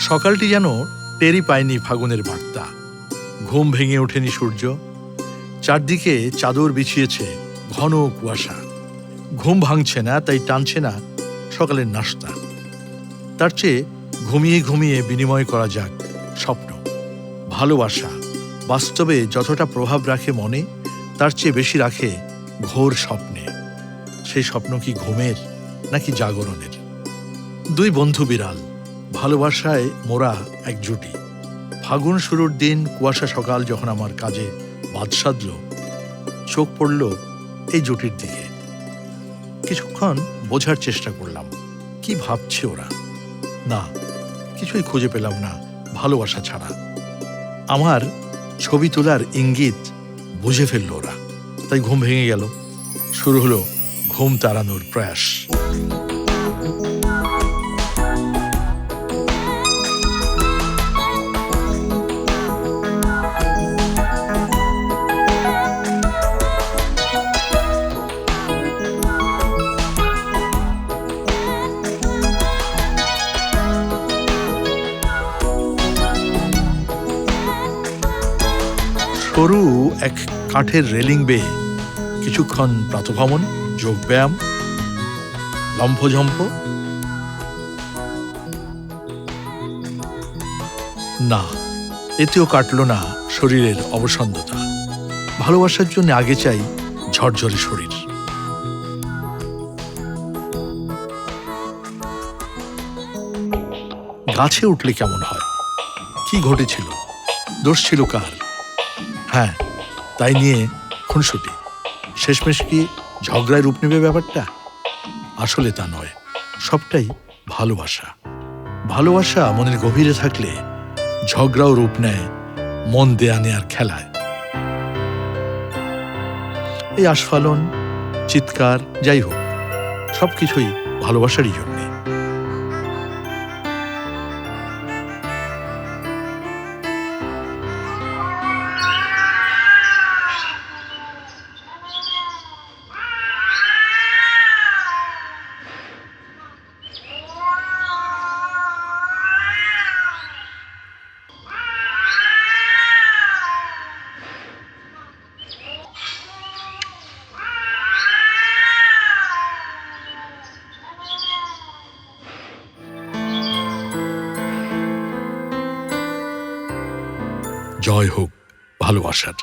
সকালটি যেন টেরি পায়নি ফাগুনের বার্তা। ঘুম ভেঙে ওঠেনি সূর্য। চারদিকে চাদর বিছিয়েছে ঘন কুয়াশা। ঘুম ভাঙছে না, তাই টানছে না সকালের নাস্তা তার চেয়ে ঘুমিয়ে ঘুমিয়ে বিনিময় করা যাক স্বপ্ন। ভালোবাসা বাস্তবে যতটা প্রভাব রাখে মনে, তার চেয়ে বেশি রাখে ঘোর স্বপ্নে। সেই স্বপ্ন কি ঘুমের নাকি জাগরণের? দুই বন্ধু বিড়াল। ভালোবাসায় মোরা এক জুটি ফাগুন শুরুর দিন কুয়াশা সকাল যখন আমার কাজে বাদ সাধল, চোখ পড়ল এই জুটির দিকে। কিছুক্ষণ বোঝার চেষ্টা করলাম, কি ভাবছে ওরা? না, কিছুই খুঁজে পেলাম না ভালোবাসা ছাড়া। আমার ছবি তোলার ইঙ্গিত বুঝে ফেলল ওরা। তাই ঘুম ভেঙে গেল। শুরু হলো ঘুম তাড়ানোর প্রয়াস। সরু এক কাঠের রেলিং বেয়ে কিছুক্ষণ প্রাতভ্রমণ যোগব্যায়াম লম্ফঝম্প, না, এতেও কাটল না শরীরের অবসন্নতা। ভালোবাসার জন্য আগে চাই ঝরঝরে শরীর। গাছে উঠলে কেমন হয়? কি ঘটেছিল? দোষ ছিল কার? হ্যাঁ তাই নিয়ে খুনসুটি। শেষমেশ কি ঝগড়ায় রূপ নেবে ব্যাপারটা? আসলে তা নয়, সবটাই ভালোবাসা। ভালোবাসা মনের গভীরে থাকলে ঝগড়াও রূপ নেয় মন দেয়া নেয়ার খেলায়। এই আস্ফালন, চিৎকার, যাই হোক, সবকিছুই ভালোবাসারই জন্যে। জয় হোক ভালোবাসার।